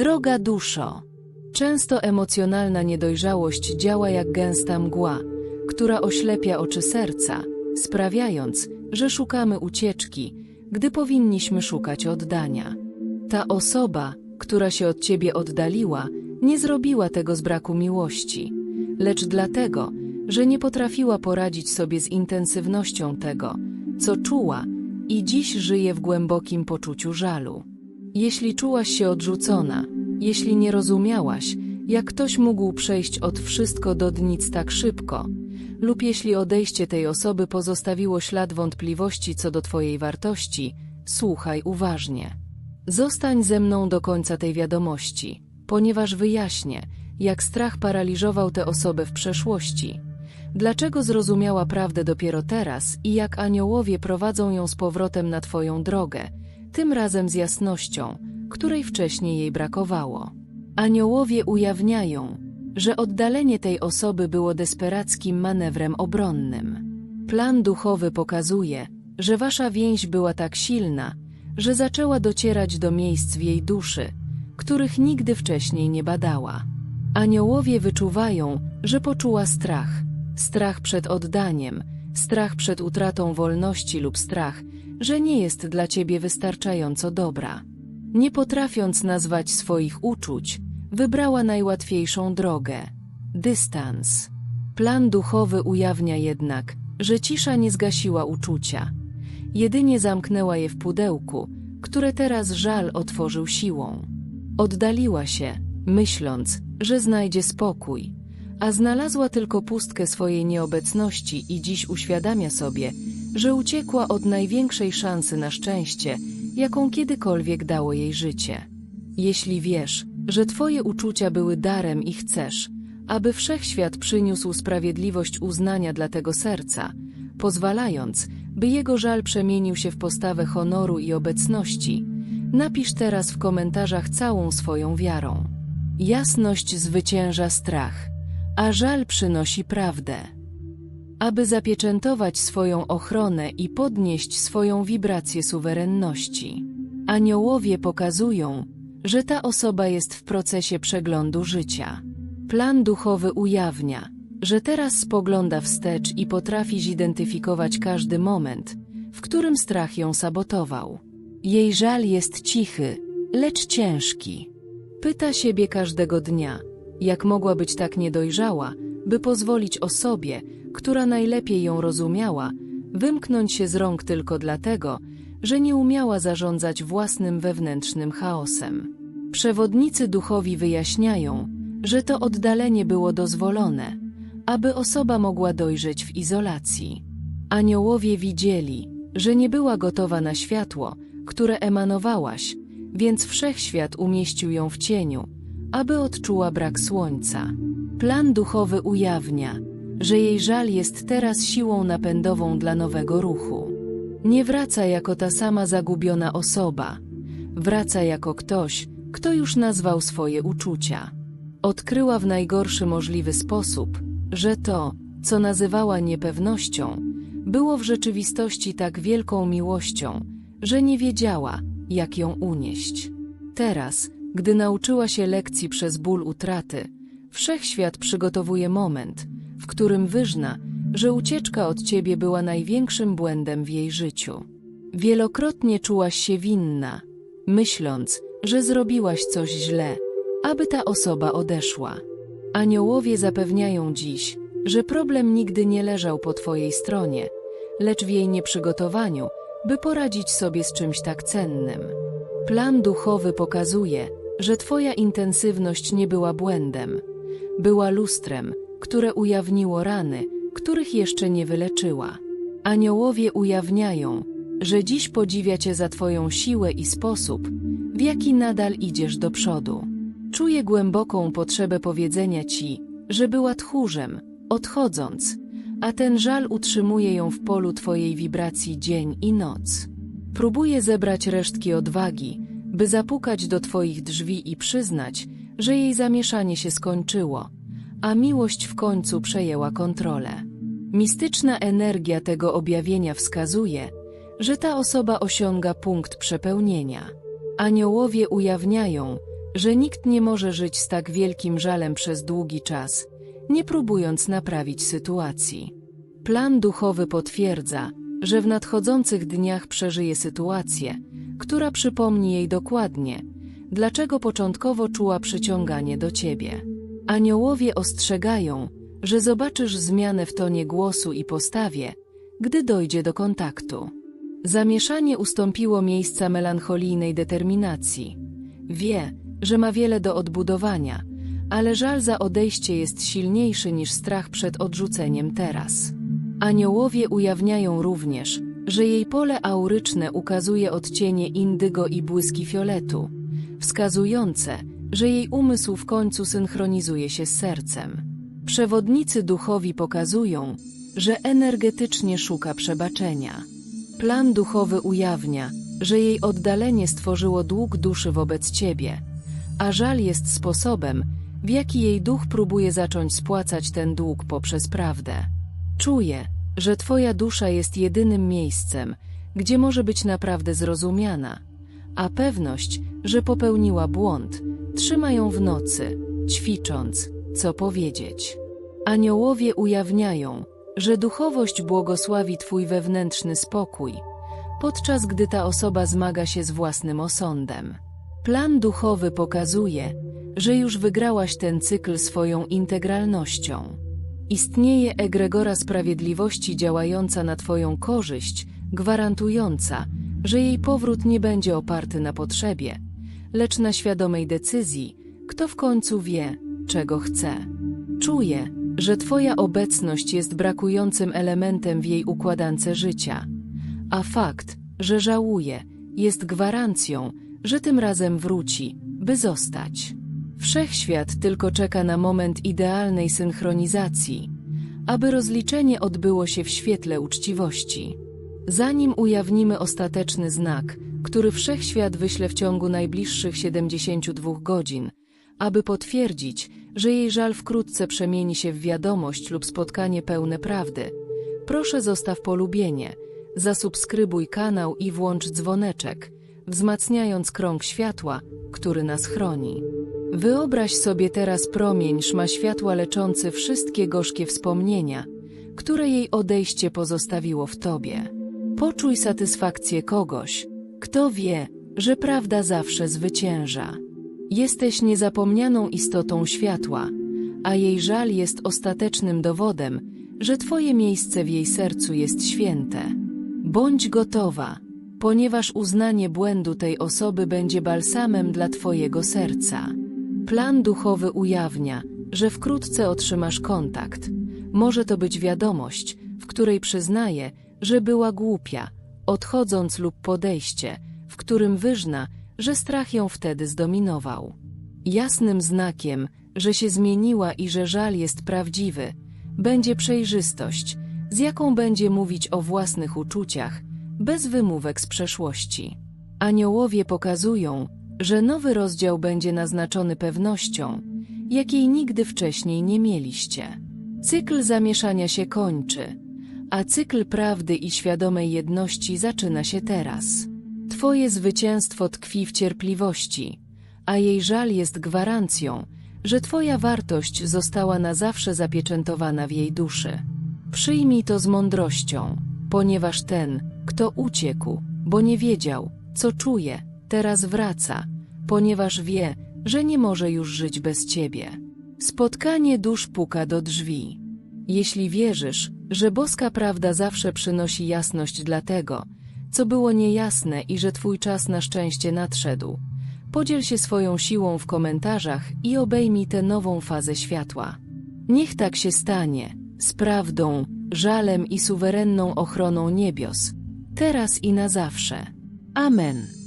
Droga duszo, często emocjonalna niedojrzałość działa jak gęsta mgła, która oślepia oczy serca, sprawiając, że szukamy ucieczki, gdy powinniśmy szukać oddania. Ta osoba, która się od ciebie oddaliła, nie zrobiła tego z braku miłości, lecz dlatego, że nie potrafiła poradzić sobie z intensywnością tego, co czuła i dziś żyje w głębokim poczuciu żalu. Jeśli czułaś się odrzucona, jeśli nie rozumiałaś, jak ktoś mógł przejść od wszystko do nic tak szybko, lub jeśli odejście tej osoby pozostawiło ślad wątpliwości co do Twojej wartości, słuchaj uważnie. Zostań ze mną do końca tej wiadomości, ponieważ wyjaśnię, jak strach paraliżował tę osobę w przeszłości, dlaczego zrozumiała prawdę dopiero teraz i jak aniołowie prowadzą ją z powrotem na Twoją drogę, tym razem z jasnością, której wcześniej jej brakowało. Aniołowie ujawniają, że oddalenie tej osoby było desperackim manewrem obronnym. Plan duchowy pokazuje, że wasza więź była tak silna, że zaczęła docierać do miejsc w jej duszy, których nigdy wcześniej nie badała. Aniołowie wyczuwają, że poczuła strach, strach przed oddaniem, strach przed utratą wolności lub strach, że nie jest dla ciebie wystarczająco dobra. Nie potrafiąc nazwać swoich uczuć, wybrała najłatwiejszą drogę dystans. Plan duchowy ujawnia jednak, że cisza nie zgasiła uczucia, jedynie zamknęła je w pudełku, które teraz żal otworzył siłą. Oddaliła się, myśląc, że znajdzie spokój, a znalazła tylko pustkę swojej nieobecności i dziś uświadamia sobie, że uciekła od największej szansy na szczęście, jaką kiedykolwiek dało jej życie. Jeśli wiesz, że Twoje uczucia były darem i chcesz, aby wszechświat przyniósł sprawiedliwość uznania dla tego serca, pozwalając, by jego żal przemienił się w postawę honoru i obecności, napisz teraz w komentarzach całą swoją wiarą. Jasność zwycięża strach, a żal przynosi prawdę. Aby zapieczętować swoją ochronę i podnieść swoją wibrację suwerenności. Aniołowie pokazują, że ta osoba jest w procesie przeglądu życia. Plan duchowy ujawnia, że teraz spogląda wstecz i potrafi zidentyfikować każdy moment, w którym strach ją sabotował. Jej żal jest cichy, lecz ciężki. Pyta siebie każdego dnia, jak mogła być tak niedojrzała, by pozwolić osobie, która najlepiej ją rozumiała, wymknąć się z rąk tylko dlatego, że nie umiała zarządzać własnym wewnętrznym chaosem. Przewodnicy duchowi wyjaśniają, że to oddalenie było dozwolone, aby osoba mogła dojrzeć w izolacji. Aniołowie widzieli, że nie była gotowa na światło, które emanowałaś, więc wszechświat umieścił ją w cieniu, aby odczuła brak słońca. Plan duchowy ujawnia, że jej żal jest teraz siłą napędową dla nowego ruchu. Nie wraca jako ta sama zagubiona osoba, wraca jako ktoś, kto już nazwał swoje uczucia. Odkryła w najgorszy możliwy sposób, że to, co nazywała niepewnością, było w rzeczywistości tak wielką miłością, że nie wiedziała, jak ją unieść. Teraz, gdy nauczyła się lekcji przez ból utraty, wszechświat przygotowuje moment, w którym wyżna, że ucieczka od ciebie była największym błędem w jej życiu. Wielokrotnie czułaś się winna, myśląc, że zrobiłaś coś źle, aby ta osoba odeszła. Aniołowie zapewniają dziś, że problem nigdy nie leżał po twojej stronie, lecz w jej nieprzygotowaniu, by poradzić sobie z czymś tak cennym. Plan duchowy pokazuje, że twoja intensywność nie była błędem, była lustrem, które ujawniło rany, których jeszcze nie wyleczyła. Aniołowie ujawniają, że dziś podziwia Cię za Twoją siłę i sposób, w jaki nadal idziesz do przodu. Czuję głęboką potrzebę powiedzenia Ci, że była tchórzem, odchodząc, a ten żal utrzymuje ją w polu Twojej wibracji dzień i noc. Próbuje zebrać resztki odwagi, by zapukać do Twoich drzwi i przyznać, że jej zamieszanie się skończyło, a miłość w końcu przejęła kontrolę. Mistyczna energia tego objawienia wskazuje, że ta osoba osiąga punkt przepełnienia. Aniołowie ujawniają, że nikt nie może żyć z tak wielkim żalem przez długi czas, nie próbując naprawić sytuacji. Plan duchowy potwierdza, że w nadchodzących dniach przeżyje sytuację, która przypomni jej dokładnie, dlaczego początkowo czuła przyciąganie do ciebie. Aniołowie ostrzegają, że zobaczysz zmianę w tonie głosu i postawie, gdy dojdzie do kontaktu. Zamieszanie ustąpiło miejsca melancholijnej determinacji. Wie, że ma wiele do odbudowania, ale żal za odejście jest silniejszy niż strach przed odrzuceniem teraz. Aniołowie ujawniają również, że jej pole auryczne ukazuje odcienie indygo i błyski fioletu, wskazujące, że jej umysł w końcu synchronizuje się z sercem. Przewodnicy duchowi pokazują, że energetycznie szuka przebaczenia. Plan duchowy ujawnia, że jej oddalenie stworzyło dług duszy wobec ciebie, a żal jest sposobem, w jaki jej duch próbuje zacząć spłacać ten dług poprzez prawdę. Czuje, że twoja dusza jest jedynym miejscem, gdzie może być naprawdę zrozumiana, a pewność, że popełniła błąd, trzyma ją w nocy, ćwicząc, co powiedzieć. Aniołowie ujawniają, że duchowość błogosławi Twój wewnętrzny spokój, podczas gdy ta osoba zmaga się z własnym osądem. Plan duchowy pokazuje, że już wygrałaś ten cykl swoją integralnością. Istnieje egregora sprawiedliwości działająca na Twoją korzyść, gwarantująca, że jej powrót nie będzie oparty na potrzebie, lecz na świadomej decyzji, kto w końcu wie, czego chce. Czuje, że Twoja obecność jest brakującym elementem w jej układance życia, a fakt, że żałuje, jest gwarancją, że tym razem wróci, by zostać. Wszechświat tylko czeka na moment idealnej synchronizacji, aby rozliczenie odbyło się w świetle uczciwości. Zanim ujawnimy ostateczny znak, który wszechświat wyśle w ciągu najbliższych 72 godzin, aby potwierdzić, że jej żal wkrótce przemieni się w wiadomość lub spotkanie pełne prawdy, proszę zostaw polubienie, zasubskrybuj kanał i włącz dzwoneczek, wzmacniając krąg światła, który nas chroni. Wyobraź sobie teraz promień szma światła leczący wszystkie gorzkie wspomnienia, które jej odejście pozostawiło w tobie. Poczuj satysfakcję kogoś, kto wie, że prawda zawsze zwycięża. Jesteś niezapomnianą istotą światła, a jej żal jest ostatecznym dowodem, że twoje miejsce w jej sercu jest święte. Bądź gotowa, ponieważ uznanie błędu tej osoby będzie balsamem dla twojego serca. Plan duchowy ujawnia, że wkrótce otrzymasz kontakt. Może to być wiadomość, w której przyznaje, że była głupia, odchodząc lub podejście, w którym wyżna, że strach ją wtedy zdominował. Jasnym znakiem, że się zmieniła i że żal jest prawdziwy, będzie przejrzystość, z jaką będzie mówić o własnych uczuciach, bez wymówek z przeszłości. Aniołowie pokazują, że nowy rozdział będzie naznaczony pewnością, jakiej nigdy wcześniej nie mieliście. Cykl zamieszania się kończy, a cykl prawdy i świadomej jedności zaczyna się teraz. Twoje zwycięstwo tkwi w cierpliwości, a jej żal jest gwarancją, że Twoja wartość została na zawsze zapieczętowana w jej duszy. Przyjmij to z mądrością, ponieważ ten, kto uciekł, bo nie wiedział, co czuje, teraz wraca, ponieważ wie, że nie może już żyć bez Ciebie. Spotkanie dusz puka do drzwi. Jeśli wierzysz, że boska prawda zawsze przynosi jasność dla tego, co było niejasne i że Twój czas na szczęście nadszedł. Podziel się swoją siłą w komentarzach i obejmij tę nową fazę światła. Niech tak się stanie, z prawdą, żalem i suwerenną ochroną niebios, teraz i na zawsze. Amen.